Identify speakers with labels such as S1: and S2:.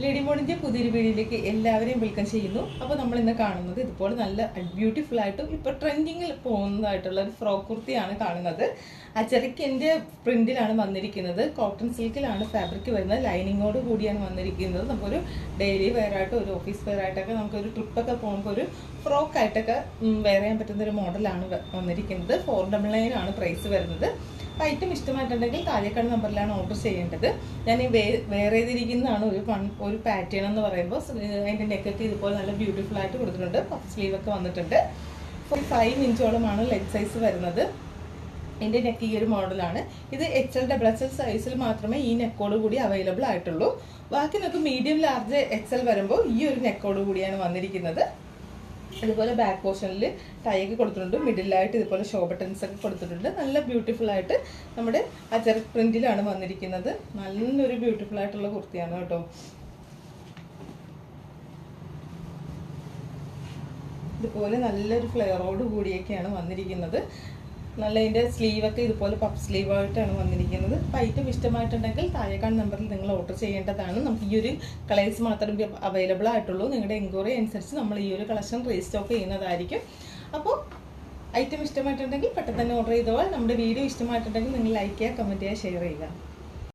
S1: Lady മോണിന്റെ പുതിയൊരു വീഡിയോയിലേക്ക് എല്ലാവരെയും വെൽക്കം ചെയ്യുന്നു. അപ്പോൾ നമ്മൾ ഇന്ന് കാണുന്നത് ഇതുപോലെ നല്ല ബ്യൂട്ടിഫുൾ ആയിട്ടും ഇപ്പോൾ ട്രെൻഡിങ്ങിൽ പോകുന്നതായിട്ടുള്ള ഒരു ഫ്രോക്ക് കുർത്തിയാണ് കാണുന്നത്. അച്ചറിക്കിന്റെ പ്രിന്റിലാണ് വന്നിരിക്കുന്നത്. കോട്ടൺ സിൽക്കിലാണ് ഫാബ്രിക് വരുന്നത്. ലൈനിങ്ങോട് കൂടിയാണ് വന്നിരിക്കുന്നത്. നമുക്കൊരു ഡെയിലി വെയർ ആയിട്ട് ഒരു ഓഫീസ് വെയർ ആയിട്ടൊക്കെ ട്രിപ്പ് ഒക്കെ പോകുമ്പോൾ ഒരു ഫ്രോക്ക് ആയിട്ടൊക്കെ വെയർ ചെയ്യാൻ പറ്റുന്ന ഒരു മോഡലാണ് വന്നിരിക്കുന്നത്. ഫോർ ഡബിൾ നയൻ ആണ് പ്രൈസ് വരുന്നത്. ഐറ്റം ഇഷ്ടമായിട്ടുണ്ടെങ്കിൽ താഴേക്കാട് നമ്പറിലാണ് ഓർഡർ ചെയ്യേണ്ടത്. ഞാൻ ഈ വേ- വെയർ ചെയ്തിരിക്കുന്നതാണ് ഒരു വൺ ഒരു പാറ്റേൺ എന്ന് പറയുമ്പോൾ അതിന്റെ നെക്കൊക്കെ ഇതുപോലെ നല്ല ബ്യൂട്ടിഫുൾ ആയിട്ട് കൊടുത്തിട്ടുണ്ട്. പഫ് സ്ലീവൊക്കെ വന്നിട്ടുണ്ട്. ഫൈവ് ഇഞ്ചോളമാണ് ലെഗ് സൈസ് വരുന്നത്. എന്റെ നെക്ക് ഈ ഒരു മോഡലാണ് ഇത് H L double H L സൈസിൽ മാത്രമേ ഈ നെക്കോട് കൂടി അവൈലബിൾ ആയിട്ടുള്ളൂ. ബാക്കി നമുക്ക് മീഡിയം ലാർജ് എക്സ് എൽ വരുമ്പോൾ ഈ ഒരു നെക്കോട് കൂടിയാണ് വന്നിരിക്കുന്നത്. അതുപോലെ ബാക്ക് പോർഷനിൽ ടൈ ഒക്കെ കൊടുത്തിട്ടുണ്ട്. മിഡിലായിട്ട് ഇതുപോലെ ഷോ ബട്ടൺസ് ഒക്കെ കൊടുത്തിട്ടുണ്ട്. നല്ല ബ്യൂട്ടിഫുൾ ആയിട്ട് നമ്മുടെ അച്ചർ പ്രിന്റിലാണ് വന്നിരിക്കുന്നത്. നല്ലൊരു ബ്യൂട്ടിഫുൾ ആയിട്ടുള്ള കുർത്തിയാണ് കേട്ടോ. ഇതുപോലെ നല്ലൊരു ഫ്ലെയറോട് കൂടിയൊക്കെയാണ് വന്നിരിക്കുന്നത്. നല്ല ഇതിന്റെ സ്ലീവൊക്കെ ഇതുപോലെ പഫ് സ്ലീവായിട്ടാണ് വന്നിരിക്കുന്നത്. അപ്പോൾ ഐറ്റം ഇഷ്ടമായിട്ടുണ്ടെങ്കിൽ താഴേക്കാൾ നമ്പറിൽ നിങ്ങൾ ഓർഡർ ചെയ്യേണ്ടതാണ്. നമുക്ക് ഈ ഒരു കളേഴ്സ് മാത്രമേ അവൈലബിൾ ആയിട്ടുള്ളൂ. നിങ്ങളുടെ എൻക്വയറി അനുസരിച്ച് നമ്മൾ ഈ ഒരു കളക്ഷൻ റീസ്റ്റോക്ക് ചെയ്യുന്നതായിരിക്കും. അപ്പോൾ ഐറ്റം ഇഷ്ടമായിട്ടുണ്ടെങ്കിൽ പെട്ടെന്ന് തന്നെ ഓർഡർ ചെയ്തോളാം. നമ്മുടെ വീഡിയോ ഇഷ്ടമായിട്ടുണ്ടെങ്കിൽ നിങ്ങൾ ലൈക്ക് ചെയ്യുക കമന്റ് ചെയ്യുക ഷെയർ ചെയ്യുക.